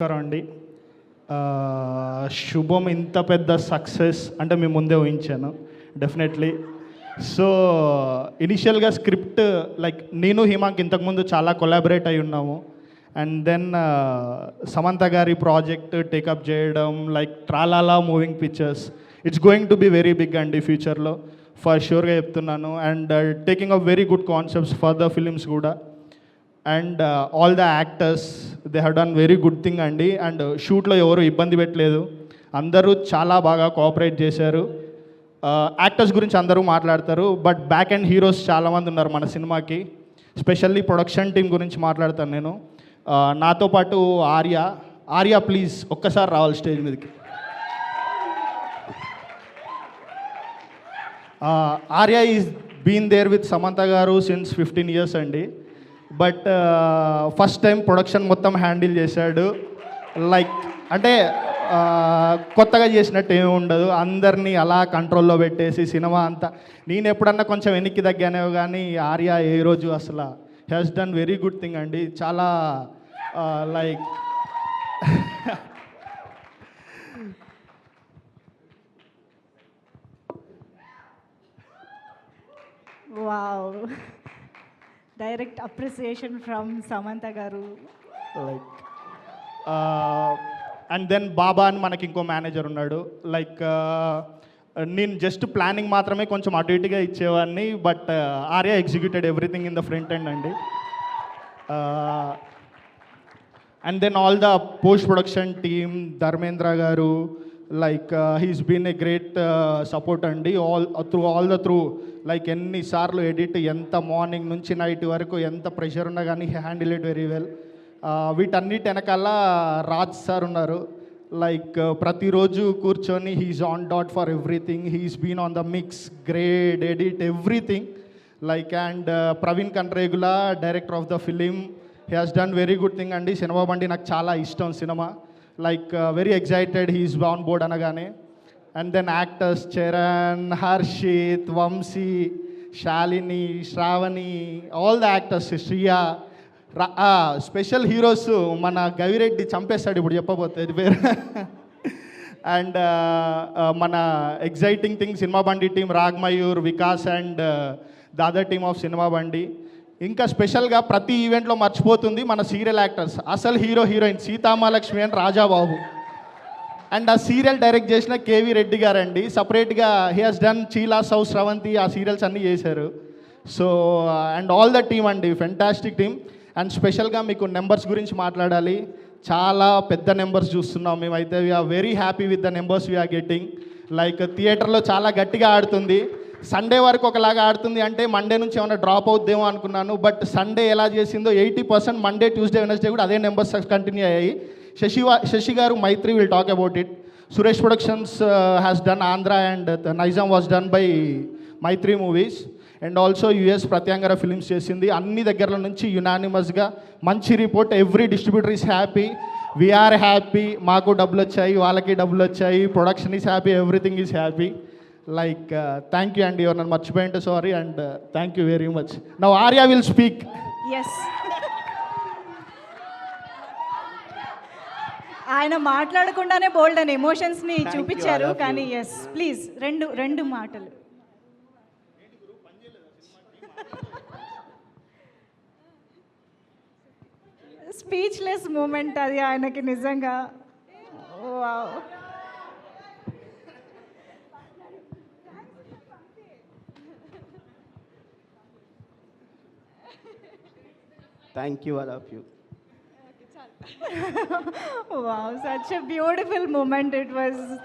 నమస్కారం అండి? శుభం ఇంత పెద్ద సక్సెస్ అంటే మేము ముందే ఊహించాను డెఫినెట్లీ. సో ఇనిషియల్గా స్క్రిప్ట్ లైక్ నేను హిమాంక్ ఇంతకుముందు చాలా కొలాబరేట్ అయి ఉన్నాము. అండ్ దెన్ సమంత గారి ప్రాజెక్ట్ టేకప్ చేయడం like Tralala moving pictures it's going to be very big అండి ఫ్యూచర్లో. ఫర్ షూర్గా చెప్తున్నాను. And taking up very good concepts for the films కూడా. And all the actors they have done very good thing అండి. And షూట్లో ఎవరు ఇబ్బంది పెట్టలేదు. అందరూ చాలా బాగా కోఆపరేట్ చేశారు. Uh, యాక్టర్స్ గురించి అందరూ మాట్లాడతారు. బట్ బ్యాక్ అండ్ హీరోస్ చాలామంది ఉన్నారు మన సినిమాకి. స్పెషల్లీ ప్రొడక్షన్ టీం గురించి మాట్లాడతాను నేను. Uh, నాతో పాటు ఆర్య. ఆర్య ప్లీజ్ ఒక్కసారి రావాలి స్టేజ్ మీదకి. Uh, Arya is been there with Samantha garu since fifteen years అండి. బట్ ఫస్ట్ టైం ప్రొడక్షన్ మొత్తం హ్యాండిల్ చేశాడు. లైక్ అంటే కొత్తగా చేసినట్టు ఏమి ఉండదు. అందరినీ అలా కంట్రోల్లో పెట్టేసి సినిమా అంతా. నేను ఎప్పుడన్నా కొంచెం వెనక్కి తగ్గానేవో కానీ ఆర్య ఏ రోజు అసలు has done very good thing అండి. చాలా like wow. Direct appreciation from Samantha garu. Like and then బాబా అని మనకి ఇంకో మేనేజర్ ఉన్నాడు. లైక్ uh, నేను జస్ట్ ప్లానింగ్ మాత్రమే కొంచెం అటు ఇటుగా ఇచ్చేవాడిని but uh, Arya executed everything in the front end అండి. And then all the post production team Dharmendra garu like he's been a great support అండి. All through all the through like ఎన్నిసార్లు edit ఎంత morning నుంచి night వరకు ఎంత pressure ఉన్నా కానీ handle it very well వీటన్నిటి వెనకాల రాజ్ సార్ ఉన్నారు. లైక్ uh, ప్రతిరోజు కూర్చొని he's on dot for everything he's been on the mix grade edit everything like and Praveen Kandregula director of the film he has done very good thing అండి. సినిమా బండి నాకు చాలా ఇష్టం cinema. Like very excited he's on board అనగానే and then actors Charan Harshit Vamsi Shalini Shravani all the actors Shriya special heroes మన గవిరెడ్డి చంపేస్తాడు ఇప్పుడు చెప్పబోతే పేరు and uh, uh, మన exciting thing Cinema Bandi team Ragmayur Vikas and the other team of Cinema Bandi. ఇంకా స్పెషల్గా ప్రతి ఈవెంట్లో మర్చిపోతుంది మన సీరియల్ యాక్టర్స్. అసలు hero heroine Seethamahalakshmi and Rajababu. And ఆ సీరియల్ డైరెక్ట్ చేసిన కేవీ రెడ్డి గారండి. సపరేట్గా హీ హాస్ డన్ చీలా సౌ స్రవంతి ఆ సీరియల్స్ అన్నీ చేశారు. So and all the team అండి ఫెంటాస్టిక్ టీమ్. అండ్ స్పెషల్గా మీకు నెంబర్స్ గురించి మాట్లాడాలి. చాలా పెద్ద నెంబర్స్ చూస్తున్నాం మేమైతే. We are very happy with the numbers we are getting like థియేటర్లో చాలా గట్టిగా ఆడుతుంది. సండే వరకు ఒకలాగా ఆడుతుంది అంటే మండే నుంచి ఏమైనా డ్రాప్ అవుద్దేమో అనుకున్నాను బట్ సండే ఎలా చేసిందో eighty percent Monday Tuesday Wednesday కూడా అదే నెంబర్స్ కంటిన్యూ అయ్యాయి. Sashi Sashi garu Mythri will talk about it Suresh productions has done Andhra and Nizam was done by Mythri movies and also US Pratyangira films చేసింది. అన్ని దగ్గర నుంచి యునానిమస్గా మంచి report every distributor is happy we are happy మాకు డబ్బులు వచ్చాయి. వాళ్ళకి డబ్బులు వచ్చాయి. Production is happy everything is happy like thank you అండి ఎవరు నన్ను మర్చిపోయింటే sorry and thank you very much now Arya will speak yes ఆయన మాట్లాడకుండానే బోల్డ్ అని ఎమోషన్స్ని చూపించారు. కానీ ఎస్ ప్లీజ్ రెండు రెండు మాటలు. స్పీచ్లెస్ మూమెంట్ అది ఆయనకి నిజంగా. thank you, I love you. wow, such a beautiful moment. It was